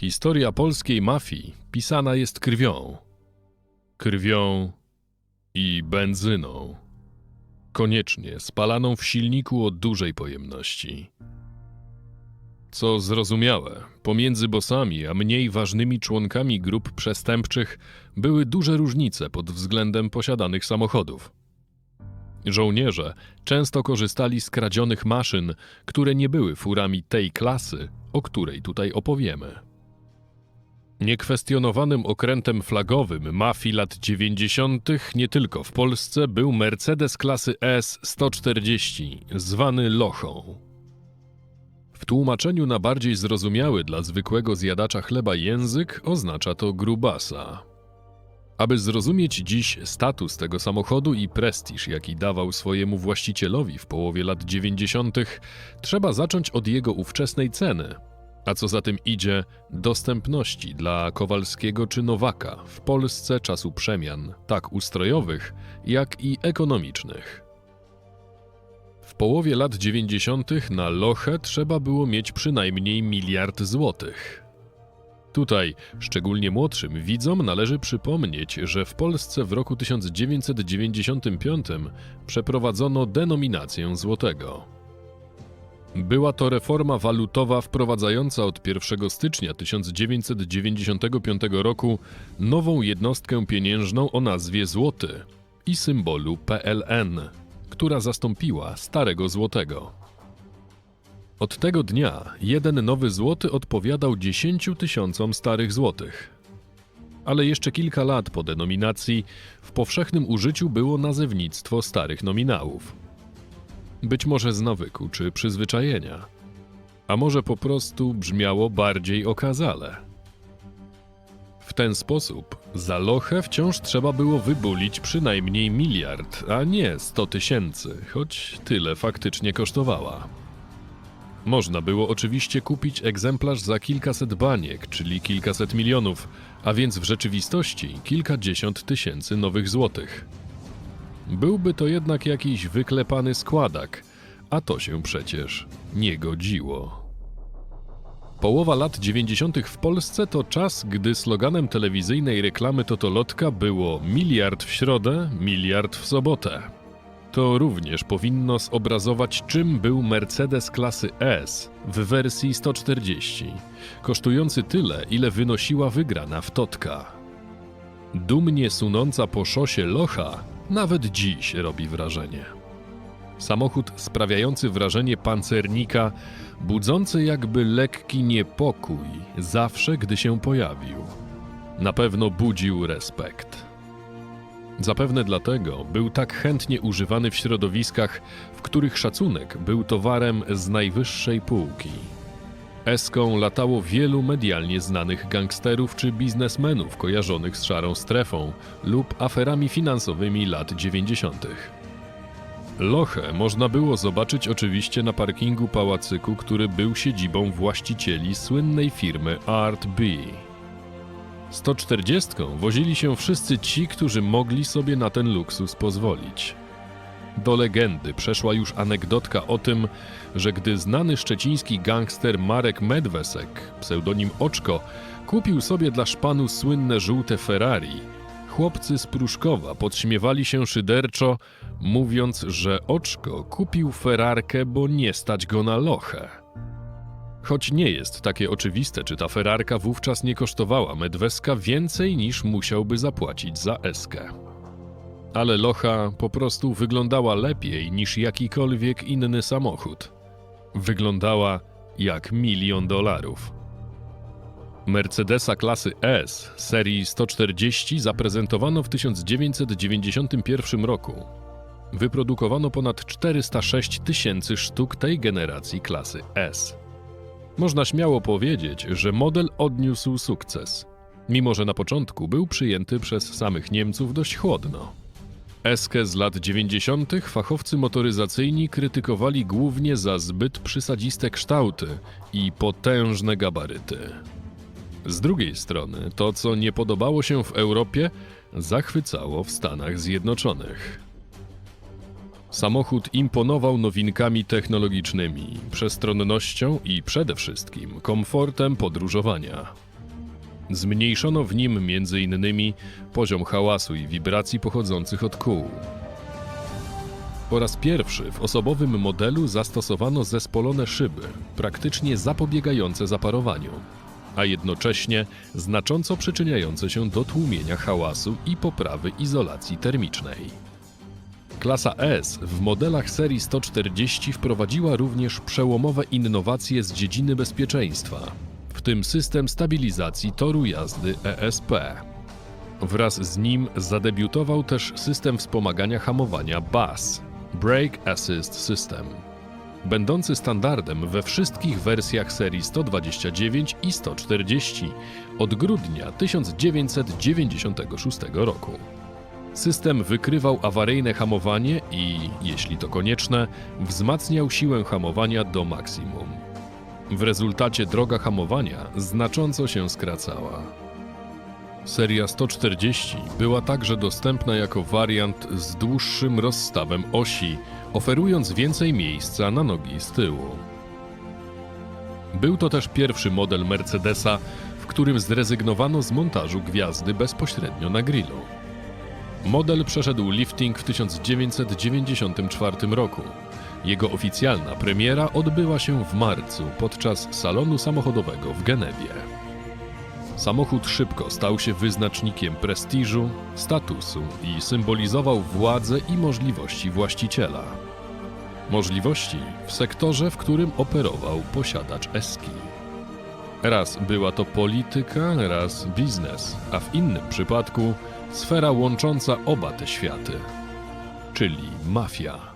Historia polskiej mafii pisana jest krwią. Krwią i benzyną. Koniecznie spalaną w silniku o dużej pojemności. Co zrozumiałe, pomiędzy bosami a mniej ważnymi członkami grup przestępczych były duże różnice pod względem posiadanych samochodów. Żołnierze często korzystali z kradzionych maszyn, które nie były furami tej klasy, o której tutaj opowiemy. Niekwestionowanym okrętem flagowym mafii lat 90. nie tylko w Polsce był Mercedes klasy S140, zwany Lochą. W tłumaczeniu na bardziej zrozumiały dla zwykłego zjadacza chleba język oznacza to grubasa. Aby zrozumieć dziś status tego samochodu i prestiż, jaki dawał swojemu właścicielowi w połowie lat 90., trzeba zacząć od jego ówczesnej ceny, a co za tym idzie, dostępności dla Kowalskiego czy Nowaka w Polsce czasu przemian, tak ustrojowych, jak i ekonomicznych. W połowie lat 90. na Lochę trzeba było mieć przynajmniej miliard złotych. Tutaj, szczególnie młodszym widzom, należy przypomnieć, że w Polsce w roku 1995 przeprowadzono denominację złotego. Była to reforma walutowa wprowadzająca od 1 stycznia 1995 roku nową jednostkę pieniężną o nazwie złoty i symbolu PLN, która zastąpiła starego złotego. Od tego dnia jeden nowy złoty odpowiadał 10 tysiącom starych złotych. Ale jeszcze kilka lat po denominacji w powszechnym użyciu było nazewnictwo starych nominałów. Być może z nawyku czy przyzwyczajenia, a może po prostu brzmiało bardziej okazale. W ten sposób za lochę wciąż trzeba było wybulić przynajmniej miliard, a nie 100 tysięcy, choć tyle faktycznie kosztowała. Można było oczywiście kupić egzemplarz za kilkaset baniek, czyli kilkaset milionów, a więc w rzeczywistości kilkadziesiąt tysięcy nowych złotych. Byłby to jednak jakiś wyklepany składak, a to się przecież nie godziło. Połowa lat 90. w Polsce to czas, gdy sloganem telewizyjnej reklamy Totolotka było miliard w środę, miliard w sobotę. To również powinno zobrazować, czym był Mercedes klasy S w wersji 140, kosztujący tyle, ile wynosiła wygrana w Totka. Dumnie sunąca po szosie Locha nawet dziś robi wrażenie. Samochód sprawiający wrażenie pancernika, budzący jakby lekki niepokój zawsze, gdy się pojawił. Na pewno budził respekt. Zapewne dlatego był tak chętnie używany w środowiskach, w których szacunek był towarem z najwyższej półki. Eską latało wielu medialnie znanych gangsterów czy biznesmenów kojarzonych z szarą strefą lub aferami finansowymi lat 90. Lochę można było zobaczyć oczywiście na parkingu pałacyku, który był siedzibą właścicieli słynnej firmy Art B. 140 wozili się wszyscy ci, którzy mogli sobie na ten luksus pozwolić. Do legendy przeszła już anegdotka o tym, że gdy znany szczeciński gangster Marek Medwesek, pseudonim Oczko, kupił sobie dla szpanu słynne żółte Ferrari, chłopcy z Pruszkowa podśmiewali się szyderczo, mówiąc, że Oczko kupił Ferrarkę, bo nie stać go na lochę. Choć nie jest takie oczywiste, czy ta ferarka wówczas nie kosztowała Medweska więcej niż musiałby zapłacić za eskę. Ale Locha po prostu wyglądała lepiej niż jakikolwiek inny samochód. Wyglądała jak milion dolarów. Mercedesa klasy S serii 140 zaprezentowano w 1991 roku. Wyprodukowano ponad 406 tysięcy sztuk tej generacji klasy S. Można śmiało powiedzieć, że model odniósł sukces, mimo że na początku był przyjęty przez samych Niemców dość chłodno. Eskę z lat 90. fachowcy motoryzacyjni krytykowali głównie za zbyt przysadziste kształty i potężne gabaryty. Z drugiej strony, to co nie podobało się w Europie, zachwycało w Stanach Zjednoczonych. Samochód imponował nowinkami technologicznymi, przestronnością i przede wszystkim komfortem podróżowania. Zmniejszono w nim m.in. poziom hałasu i wibracji pochodzących od kół. Po raz pierwszy w osobowym modelu zastosowano zespolone szyby, praktycznie zapobiegające zaparowaniu, a jednocześnie znacząco przyczyniające się do tłumienia hałasu i poprawy izolacji termicznej. Klasa S w modelach serii 140 wprowadziła również przełomowe innowacje z dziedziny bezpieczeństwa, w tym system stabilizacji toru jazdy ESP. Wraz z nim zadebiutował też system wspomagania hamowania BAS Brake Assist System, będący standardem we wszystkich wersjach serii 129 i 140 od grudnia 1996 roku. System wykrywał awaryjne hamowanie i, jeśli to konieczne, wzmacniał siłę hamowania do maksimum. W rezultacie droga hamowania znacząco się skracała. Seria 140 była także dostępna jako wariant z dłuższym rozstawem osi, oferując więcej miejsca na nogi z tyłu. Był to też pierwszy model Mercedesa, w którym zrezygnowano z montażu gwiazdy bezpośrednio na grillu. Model przeszedł lifting w 1994 roku. Jego oficjalna premiera odbyła się w marcu podczas salonu samochodowego w Genewie. Samochód szybko stał się wyznacznikiem prestiżu, statusu i symbolizował władzę i możliwości właściciela. Możliwości w sektorze, w którym operował posiadacz Eski. Raz była to polityka, raz biznes, a w innym przypadku sfera łącząca oba te światy, czyli mafia.